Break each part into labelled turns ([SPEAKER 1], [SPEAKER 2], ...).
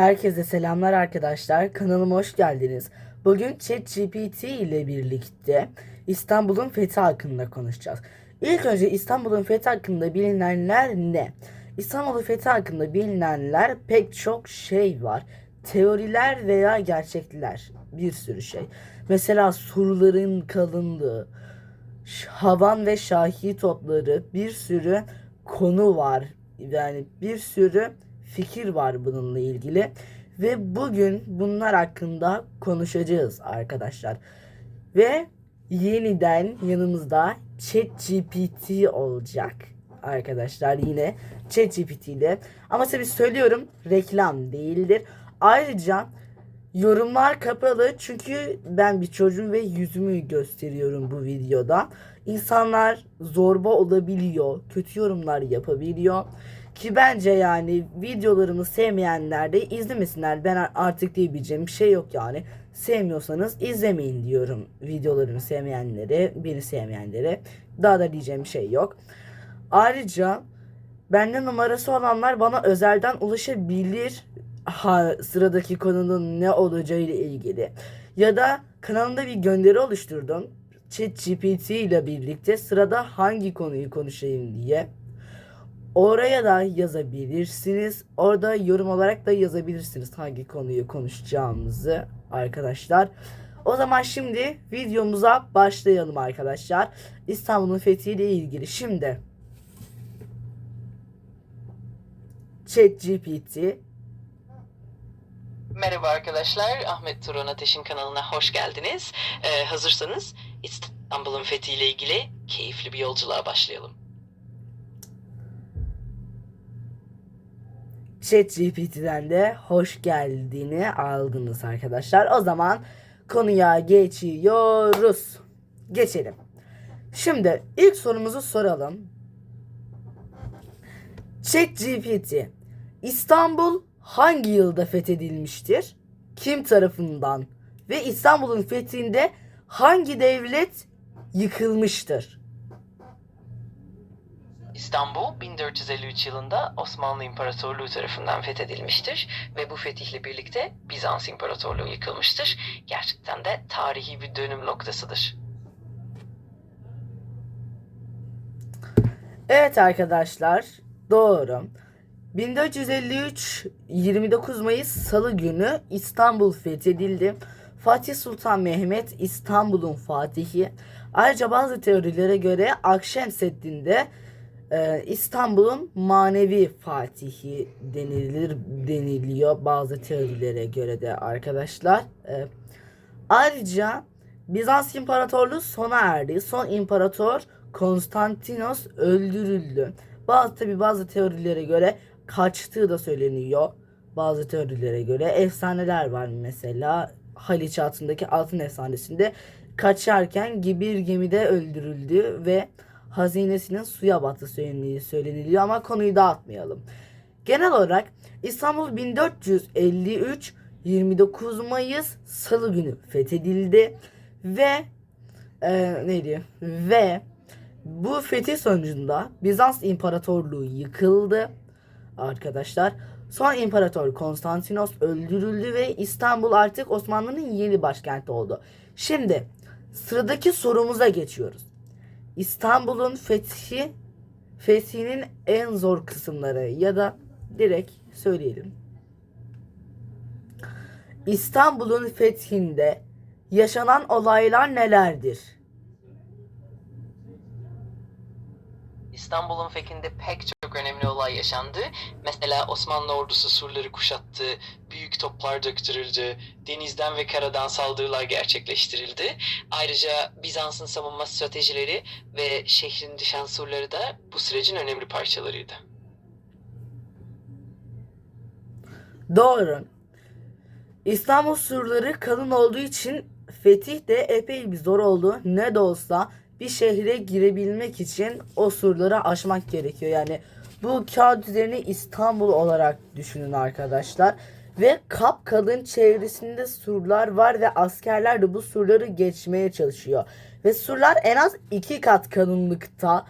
[SPEAKER 1] Herkese selamlar arkadaşlar. Kanalıma hoş geldiniz. Bugün ChatGPT ile birlikte İstanbul'un fethi hakkında konuşacağız. İlk önce İstanbul'un fethi hakkında bilinenler ne? İstanbul'un fethi hakkında bilinenler pek çok şey var. Teoriler veya gerçekler. Bir sürü şey. Mesela surların kalınlığı, Havan ve Şahi topları bir sürü konu var. Yani bir sürü fikir var bununla ilgili. Ve bugün bunlar hakkında konuşacağız arkadaşlar. Ve yeniden yanımızda ChatGPT olacak arkadaşlar yine ChatGPT ile. Ama tabii söylüyorum reklam değildir. Ayrıca Yorumlar kapalı çünkü ben bir çocuğum ve yüzümü gösteriyorum bu videoda. İnsanlar zorba olabiliyor, kötü yorumlar yapabiliyor. Ki bence yani videolarımı sevmeyenler de izlemesinler. Ben artık diyebileceğim bir şey yok yani. Sevmiyorsanız izlemeyin diyorum videolarımı sevmeyenlere, beni sevmeyenlere. Daha da diyeceğim bir şey yok. Ayrıca bende numarası olanlar bana özelden ulaşabilir ha, sıradaki konunun ne olacağı ile ilgili. Ya da kanalımda bir gönderi oluşturdum. ChatGPT ile birlikte sırada hangi konuyu konuşayım diye. Oraya da yazabilirsiniz. Orada yorum olarak da yazabilirsiniz hangi konuyu konuşacağımızı arkadaşlar. O zaman şimdi videomuza başlayalım arkadaşlar. İstanbul'un fethiyle ilgili. Şimdi ChatGPT
[SPEAKER 2] Merhaba arkadaşlar, Ahmet Turan Ateş'in kanalına hoş geldiniz. Ee, hazırsanız İstanbul'un fethiyle ilgili keyifli bir yolculuğa başlayalım.
[SPEAKER 1] ChatGPT'den de hoş geldiğini aldınız arkadaşlar. O zaman konuya geçiyoruz. Geçelim. Şimdi ilk sorumuzu soralım. ChatGPT İstanbul hangi yılda fethedilmiştir? Kim tarafından? Ve İstanbul'un fethinde hangi devlet yıkılmıştır?
[SPEAKER 2] İstanbul 1453 yılında Osmanlı İmparatorluğu tarafından fethedilmiştir ve bu fetihle birlikte Bizans İmparatorluğu yıkılmıştır. Gerçekten de tarihi bir dönüm noktasıdır.
[SPEAKER 1] Evet arkadaşlar doğru. 1453 29 Mayıs Salı günü İstanbul fethedildi. Fatih Sultan Mehmet İstanbul'un fatihi. Ayrıca bazı teorilere göre Akşemseddin'de e, İstanbul'un manevi fatihi denilir deniliyor bazı teorilere göre de arkadaşlar. E, ayrıca Bizans İmparatorluğu sona erdi. Son imparator Konstantinos öldürüldü. Bazı tabi bazı teorilere göre kaçtığı da söyleniyor. Bazı teorilere göre efsaneler var mesela Haliç altındaki altın efsanesinde kaçarken bir gemide öldürüldü ve hazinesinin suya battı söyleniliyor, ama konuyu dağıtmayalım. Genel olarak İstanbul 1453 29 Mayıs Salı günü fethedildi ve e, neydi? Ve bu fetih sonucunda Bizans İmparatorluğu yıkıldı arkadaşlar. Son İmparator Konstantinos öldürüldü ve İstanbul artık Osmanlı'nın yeni başkenti oldu. Şimdi sıradaki sorumuza geçiyoruz. İstanbul'un fethi fethinin en zor kısımları ya da direkt söyleyelim. İstanbul'un fethinde yaşanan olaylar nelerdir?
[SPEAKER 2] İstanbul'un fethinde pek çok önemli olay yaşandı. Mesela Osmanlı ordusu surları kuşattı, büyük toplar döktürüldü, denizden ve karadan saldırılar gerçekleştirildi. Ayrıca Bizans'ın savunma stratejileri ve şehrin düşen surları da bu sürecin önemli parçalarıydı.
[SPEAKER 1] Doğru. İstanbul surları kalın olduğu için fetih de epey bir zor oldu. Ne de olsa bir şehre girebilmek için o surları aşmak gerekiyor. Yani bu kağıt üzerine İstanbul olarak düşünün arkadaşlar. Ve kap kalın çevresinde surlar var ve askerler de bu surları geçmeye çalışıyor. Ve surlar en az iki kat kalınlıkta.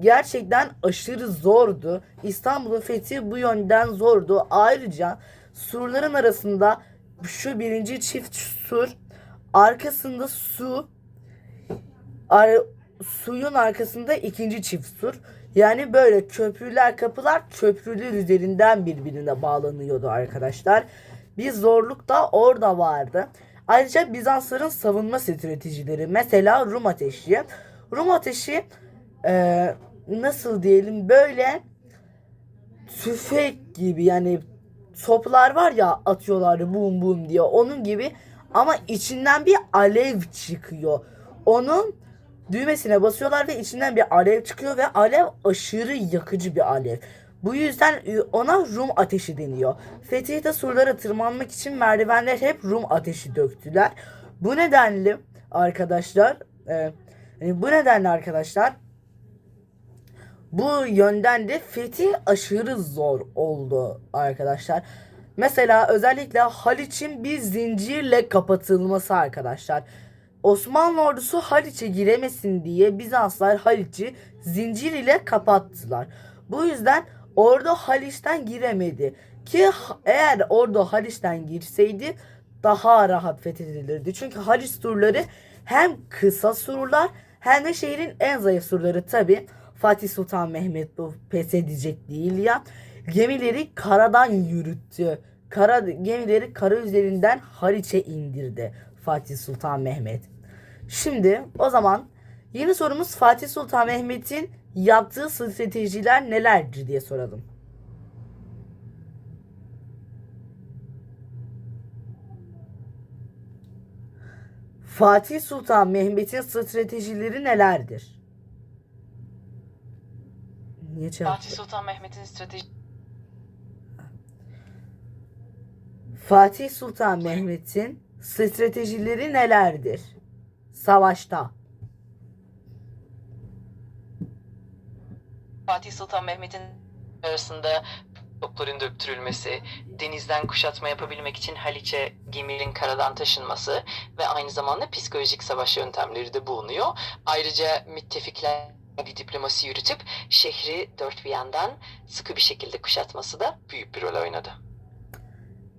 [SPEAKER 1] Gerçekten aşırı zordu. İstanbul'un fethi bu yönden zordu. Ayrıca Surların arasında şu birinci çift sur, arkasında su, ar- suyun arkasında ikinci çift sur. Yani böyle köprüler kapılar köprüler üzerinden birbirine bağlanıyordu arkadaşlar. Bir zorluk da orada vardı. Ayrıca Bizansların savunma stratejileri mesela Rum ateşi. Rum ateşi e, nasıl diyelim böyle tüfek gibi yani toplar var ya atıyorlar bum bum diye onun gibi ama içinden bir alev çıkıyor. Onun düğmesine basıyorlar ve içinden bir alev çıkıyor ve alev aşırı yakıcı bir alev. Bu yüzden e, ona Rum ateşi deniyor. Fethiye'de surlara tırmanmak için merdivenler hep Rum ateşi döktüler. Bu nedenle arkadaşlar e, yani bu nedenle arkadaşlar bu yönden de fetih aşırı zor oldu arkadaşlar. Mesela özellikle Haliç'in bir zincirle kapatılması arkadaşlar. Osmanlı ordusu Haliç'e giremesin diye Bizanslar Haliç'i zincir ile kapattılar. Bu yüzden ordu Haliç'ten giremedi. Ki eğer ordu Haliç'ten girseydi daha rahat fethedilirdi. Çünkü Haliç surları hem kısa surlar hem de şehrin en zayıf surları tabi. Fatih Sultan Mehmet bu pes edecek değil ya. Gemileri karadan yürüttü. Kara, gemileri kara üzerinden Haliç'e indirdi Fatih Sultan Mehmet. Şimdi o zaman yeni sorumuz Fatih Sultan Mehmet'in yaptığı stratejiler nelerdir diye soralım. Fatih Sultan Mehmet'in stratejileri nelerdir? Niye
[SPEAKER 2] Fatih Sultan Mehmet'in strateji
[SPEAKER 1] Fatih Sultan Mehmet'in stratejileri nelerdir? Savaşta.
[SPEAKER 2] Fatih Sultan Mehmet'in arasında topların döktürülmesi, denizden kuşatma yapabilmek için Haliç'e gemilerin karadan taşınması ve aynı zamanda psikolojik savaş yöntemleri de bulunuyor. Ayrıca müttefikler bir diplomasi yürütüp şehri dört bir yandan sıkı bir şekilde kuşatması da büyük bir rol oynadı.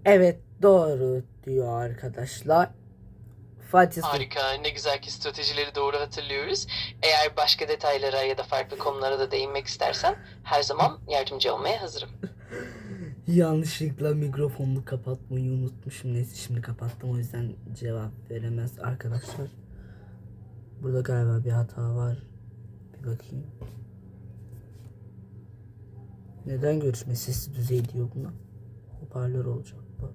[SPEAKER 1] Evet doğru diyor arkadaşlar. Fatih Sultan
[SPEAKER 2] Harika, ne güzel ki stratejileri doğru hatırlıyoruz. Eğer başka detaylara ya da farklı konulara da değinmek istersen her zaman yardımcı olmaya hazırım.
[SPEAKER 1] yanlışlıkla mikrofonunu kapatmayı unutmuşum. Neyse şimdi kapattım o yüzden cevap veremez arkadaşlar. Burada galiba bir hata var. Bir bakayım. Neden görüşme sesi düzey diyor buna? Hoparlör olacak bu.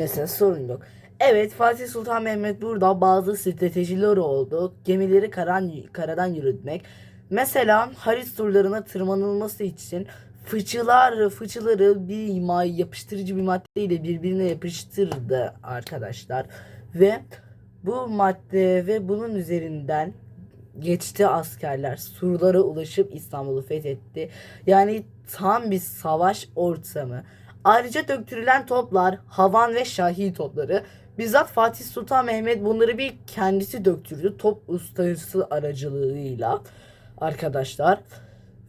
[SPEAKER 1] Neyse sorun yok. Evet Fatih Sultan Mehmet burada bazı stratejiler oldu. Gemileri karan, karadan yürütmek. Mesela Haris surlarına tırmanılması için fıçılar fıçıları bir may yapıştırıcı bir maddeyle birbirine yapıştırdı arkadaşlar. Ve bu madde ve bunun üzerinden geçti askerler. Surlara ulaşıp İstanbul'u fethetti. Yani tam bir savaş ortamı. Ayrıca döktürülen toplar Havan ve Şahi topları. Bizzat Fatih Sultan Mehmet bunları bir kendisi döktürdü. Top ustası aracılığıyla arkadaşlar.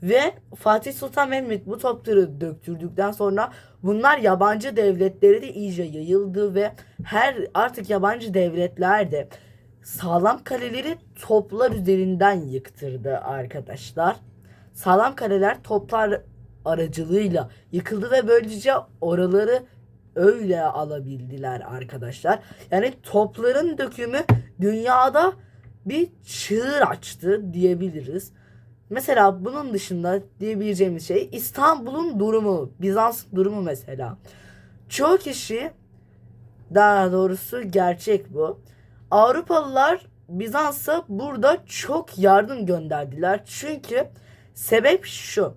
[SPEAKER 1] Ve Fatih Sultan Mehmet bu topları döktürdükten sonra bunlar yabancı devletlere de iyice yayıldı ve her artık yabancı devletler de sağlam kaleleri toplar üzerinden yıktırdı arkadaşlar. Sağlam kaleler toplar aracılığıyla yıkıldı ve böylece oraları öyle alabildiler arkadaşlar. Yani topların dökümü dünyada bir çığır açtı diyebiliriz. Mesela bunun dışında diyebileceğimiz şey İstanbul'un durumu, Bizans durumu mesela. Çoğu kişi daha doğrusu gerçek bu. Avrupalılar Bizans'a burada çok yardım gönderdiler. Çünkü sebep şu.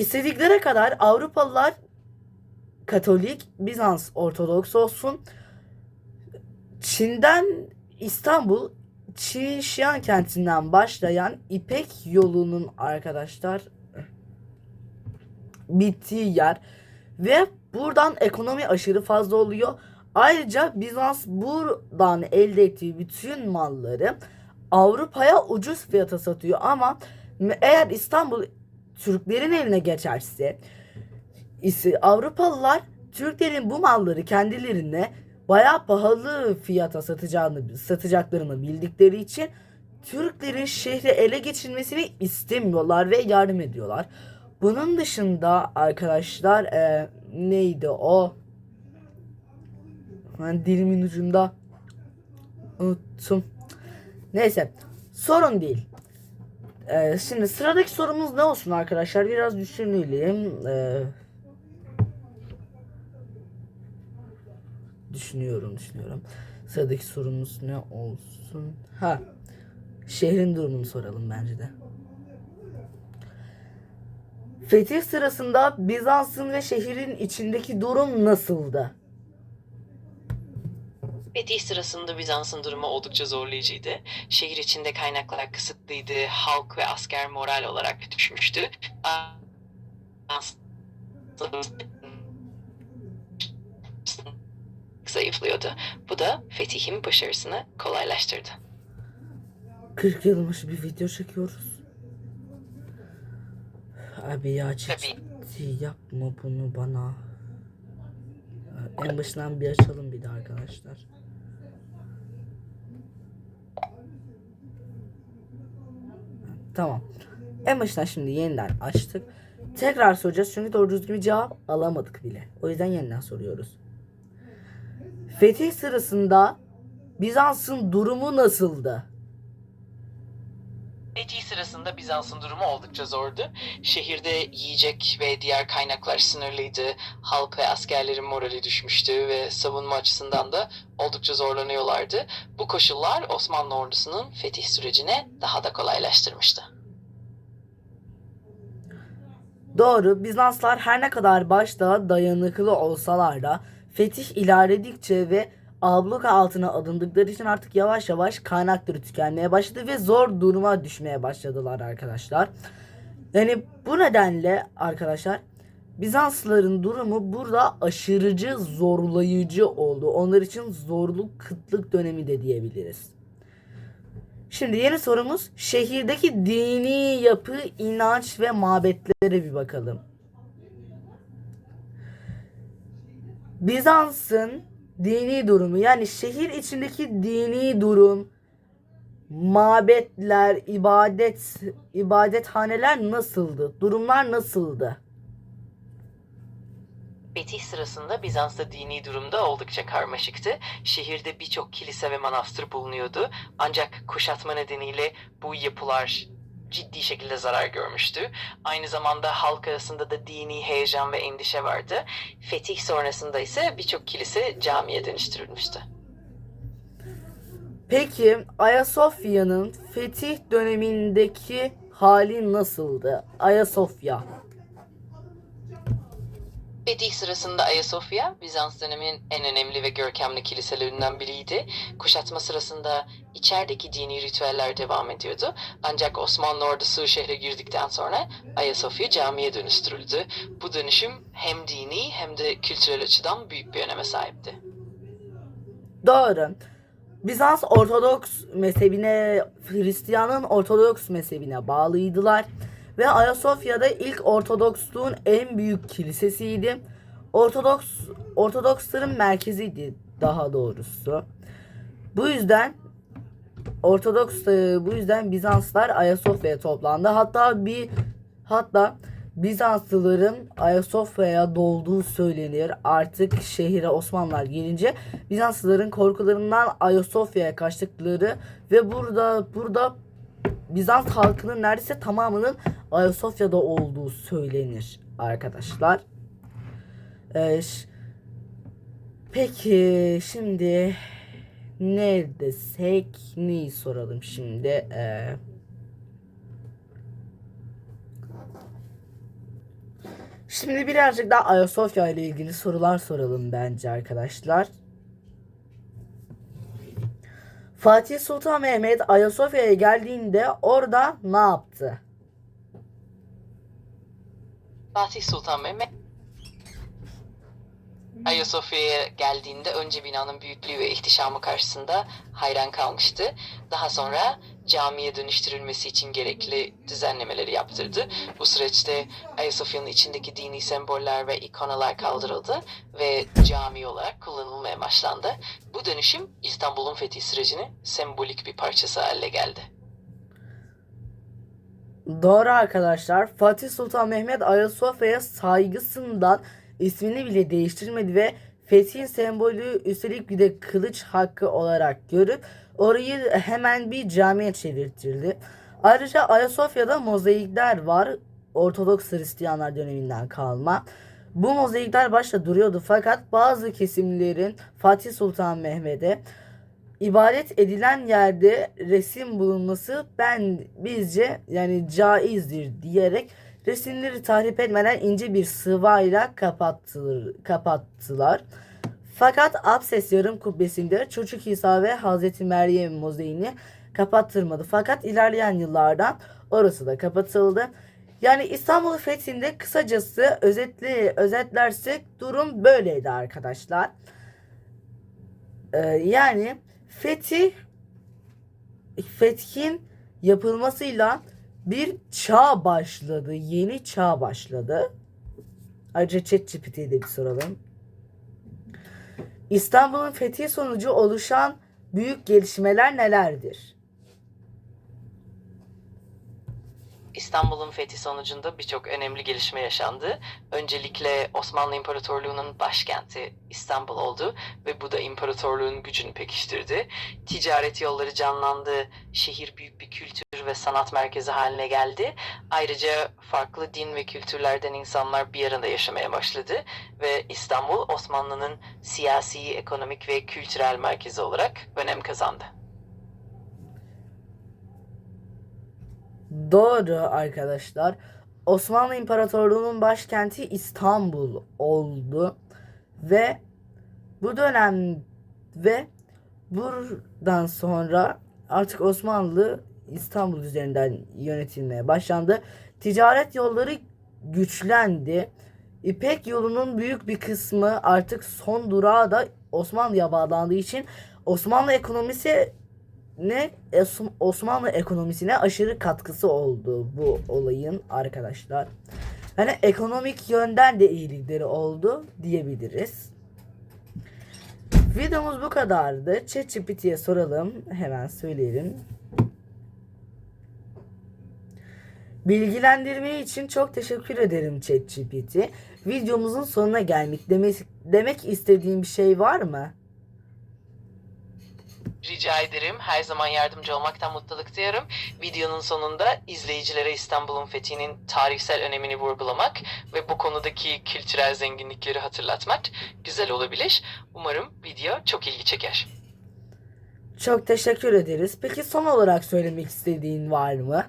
[SPEAKER 1] İstedikleri kadar Avrupalılar Katolik, Bizans Ortodoks olsun. Çin'den İstanbul, Çin Şian kentinden başlayan İpek yolunun arkadaşlar bittiği yer ve buradan ekonomi aşırı fazla oluyor. Ayrıca Bizans buradan elde ettiği bütün malları Avrupa'ya ucuz fiyata satıyor ama eğer İstanbul Türklerin eline geçerse ise Avrupalılar Türklerin bu malları kendilerine bayağı pahalı fiyata satacağını satacaklarını bildikleri için Türklerin şehri ele geçirmesini istemiyorlar ve yardım ediyorlar. Bunun dışında arkadaşlar e, neydi o? Ben dilimin ucunda unuttum. Neyse sorun değil. Ee, şimdi sıradaki sorumuz ne olsun arkadaşlar? Biraz düşünelim. Ee, düşünüyorum, düşünüyorum. Sıradaki sorumuz ne olsun? Ha, şehrin durumunu soralım bence de. Fetih sırasında Bizans'ın ve şehrin içindeki durum nasıldı?
[SPEAKER 2] Fetih sırasında Bizans'ın durumu oldukça zorlayıcıydı. Şehir içinde kaynaklar kısıtlıydı, halk ve asker moral olarak düşmüştü. zayıflıyordu. Bu da Fetih'in başarısını kolaylaştırdı.
[SPEAKER 1] 40 yılmış bir video çekiyoruz. Abi ya ciddi yapma bunu bana. En başından bir açalım bir de arkadaşlar. Tamam. En başından şimdi yeniden açtık. Tekrar soracağız çünkü doğru düzgün bir cevap alamadık bile. O yüzden yeniden soruyoruz. Fetih sırasında Bizans'ın durumu nasıldı?
[SPEAKER 2] Sırasında Bizans'ın durumu oldukça zordu. Şehirde yiyecek ve diğer kaynaklar sınırlıydı. Halk ve askerlerin morali düşmüştü ve savunma açısından da oldukça zorlanıyorlardı. Bu koşullar Osmanlı ordusunun fetih sürecini daha da kolaylaştırmıştı.
[SPEAKER 1] Doğru, Bizanslar her ne kadar başta dayanıklı olsalar da fetih ilerledikçe ve abluka altına alındıkları için artık yavaş yavaş kaynakları tükenmeye başladı ve zor duruma düşmeye başladılar arkadaşlar. Yani bu nedenle arkadaşlar Bizanslıların durumu burada aşırıcı zorlayıcı oldu. Onlar için zorluk kıtlık dönemi de diyebiliriz. Şimdi yeni sorumuz şehirdeki dini yapı, inanç ve mabetlere bir bakalım. Bizans'ın dini durumu yani şehir içindeki dini durum, mabetler, ibadet, ibadethaneler nasıldı? Durumlar nasıldı?
[SPEAKER 2] Fetih sırasında Bizans'ta dini durumda oldukça karmaşıktı. Şehirde birçok kilise ve manastır bulunuyordu. Ancak kuşatma nedeniyle bu yapılar ciddi şekilde zarar görmüştü. Aynı zamanda halk arasında da dini heyecan ve endişe vardı. Fetih sonrasında ise birçok kilise camiye dönüştürülmüştü.
[SPEAKER 1] Peki Ayasofya'nın fetih dönemindeki hali nasıldı? Ayasofya.
[SPEAKER 2] Fetih sırasında Ayasofya, Bizans döneminin en önemli ve görkemli kiliselerinden biriydi. Kuşatma sırasında içerideki dini ritüeller devam ediyordu. Ancak Osmanlı ordusu şehre girdikten sonra Ayasofya camiye dönüştürüldü. Bu dönüşüm hem dini hem de kültürel açıdan büyük bir öneme sahipti.
[SPEAKER 1] Doğru. Bizans Ortodoks mezhebine, Hristiyanın Ortodoks mezhebine bağlıydılar. Ve Ayasofya'da ilk Ortodoksluğun en büyük kilisesiydi. Ortodoks Ortodoksların merkeziydi daha doğrusu. Bu yüzden Ortodoks bu yüzden Bizanslar Ayasofya'ya toplandı. Hatta bir hatta Bizanslıların Ayasofya'ya dolduğu söylenir. Artık şehire Osmanlılar gelince Bizanslıların korkularından Ayasofya'ya kaçtıkları ve burada burada Bizans halkının neredeyse tamamının Ayasofya'da olduğu söylenir arkadaşlar. Ee, peki şimdi ne desek neyi soralım şimdi? Ee, şimdi birazcık daha Ayasofya ile ilgili sorular soralım bence arkadaşlar. Fatih Sultan Mehmet Ayasofya'ya geldiğinde orada ne yaptı?
[SPEAKER 2] Fatih Sultan Mehmet Ayasofya'ya geldiğinde önce binanın büyüklüğü ve ihtişamı karşısında hayran kalmıştı. Daha sonra camiye dönüştürülmesi için gerekli düzenlemeleri yaptırdı. Bu süreçte Ayasofya'nın içindeki dini semboller ve ikonalar kaldırıldı ve cami olarak kullanılmaya başlandı. Bu dönüşüm İstanbul'un fethi sürecinin sembolik bir parçası haline geldi.
[SPEAKER 1] Doğru arkadaşlar. Fatih Sultan Mehmet Ayasofya'ya saygısından ismini bile değiştirmedi ve fethin sembolü üstelik bir de kılıç hakkı olarak görüp orayı hemen bir camiye çevirtirdi. Ayrıca Ayasofya'da mozaikler var. Ortodoks Hristiyanlar döneminden kalma. Bu mozaikler başta duruyordu fakat bazı kesimlerin Fatih Sultan Mehmet'e ibadet edilen yerde resim bulunması ben bizce yani caizdir diyerek resimleri tahrip etmeden ince bir sıvayla kapattılar, kapattılar. Fakat Apses yarım kubbesinde Çocuk İsa ve Hazreti Meryem mozaiğini kapattırmadı. Fakat ilerleyen yıllardan orası da kapatıldı. Yani İstanbul fethinde kısacası özetli özetlersek durum böyleydi arkadaşlar. Ee, yani fetih fethin yapılmasıyla bir çağ başladı. Yeni çağ başladı. Ayrıca ChatGPT'ye de bir soralım. İstanbul'un fethi sonucu oluşan büyük gelişmeler nelerdir?
[SPEAKER 2] İstanbul'un fethi sonucunda birçok önemli gelişme yaşandı. Öncelikle Osmanlı İmparatorluğu'nun başkenti İstanbul oldu ve bu da imparatorluğun gücünü pekiştirdi. Ticaret yolları canlandı, şehir büyük bir kültür ve sanat merkezi haline geldi. Ayrıca farklı din ve kültürlerden insanlar bir arada yaşamaya başladı ve İstanbul Osmanlı'nın siyasi, ekonomik ve kültürel merkezi olarak önem kazandı.
[SPEAKER 1] Doğru arkadaşlar. Osmanlı İmparatorluğu'nun başkenti İstanbul oldu ve bu dönem ve buradan sonra artık Osmanlı İstanbul üzerinden yönetilmeye başlandı. Ticaret yolları güçlendi. İpek yolunun büyük bir kısmı artık son durağı da Osmanlı'ya bağlandığı için Osmanlı ekonomisi ne Os- Osmanlı ekonomisine aşırı katkısı oldu bu olayın arkadaşlar. Yani ekonomik yönden de iyilikleri oldu diyebiliriz. Videomuz bu kadardı. ChatGPT'ye soralım. Hemen söyleyelim. Bilgilendirme için çok teşekkür ederim ChatGPT. Videomuzun sonuna gelmek demek istediğim bir şey var mı?
[SPEAKER 2] Rica ederim. Her zaman yardımcı olmaktan mutluluk duyarım. Videonun sonunda izleyicilere İstanbul'un fethinin tarihsel önemini vurgulamak ve bu konudaki kültürel zenginlikleri hatırlatmak güzel olabilir. Umarım video çok ilgi çeker.
[SPEAKER 1] Çok teşekkür ederiz. Peki son olarak söylemek istediğin var mı?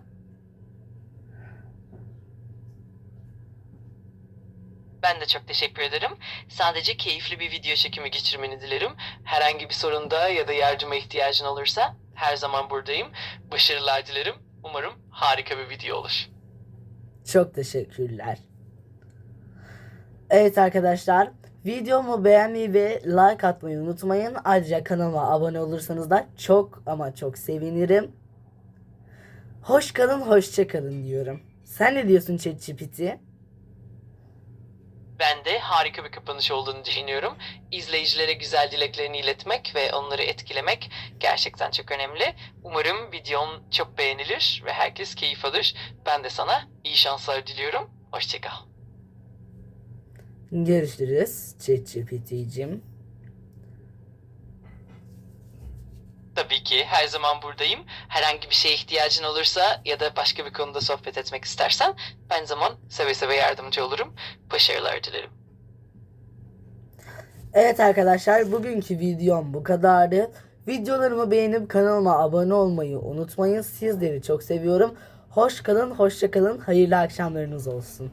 [SPEAKER 2] Ben de çok teşekkür ederim. Sadece keyifli bir video çekimi geçirmeni dilerim. Herhangi bir sorunda ya da yardıma ihtiyacın olursa her zaman buradayım. Başarılar dilerim. Umarım harika bir video olur.
[SPEAKER 1] Çok teşekkürler. Evet arkadaşlar, videomu beğenmeyi ve like atmayı unutmayın. Ayrıca kanalıma abone olursanız da çok ama çok sevinirim. Hoş kalın, hoşça kalın diyorum. Sen ne diyorsun ChatGPT?
[SPEAKER 2] Ben de harika bir kapanış olduğunu düşünüyorum. İzleyicilere güzel dileklerini iletmek ve onları etkilemek gerçekten çok önemli. Umarım videon çok beğenilir ve herkes keyif alır. Ben de sana iyi şanslar diliyorum. Hoşçakal.
[SPEAKER 1] Görüşürüz ChatGPT'cim.
[SPEAKER 2] Tabii ki her zaman buradayım. Herhangi bir şeye ihtiyacın olursa ya da başka bir konuda sohbet etmek istersen ben zaman seve seve yardımcı olurum. Başarılar dilerim.
[SPEAKER 1] Evet arkadaşlar bugünkü videom bu kadardı. Videolarımı beğenip kanalıma abone olmayı unutmayın. Sizleri çok seviyorum. Hoş kalın, hoşça kalın. Hayırlı akşamlarınız olsun.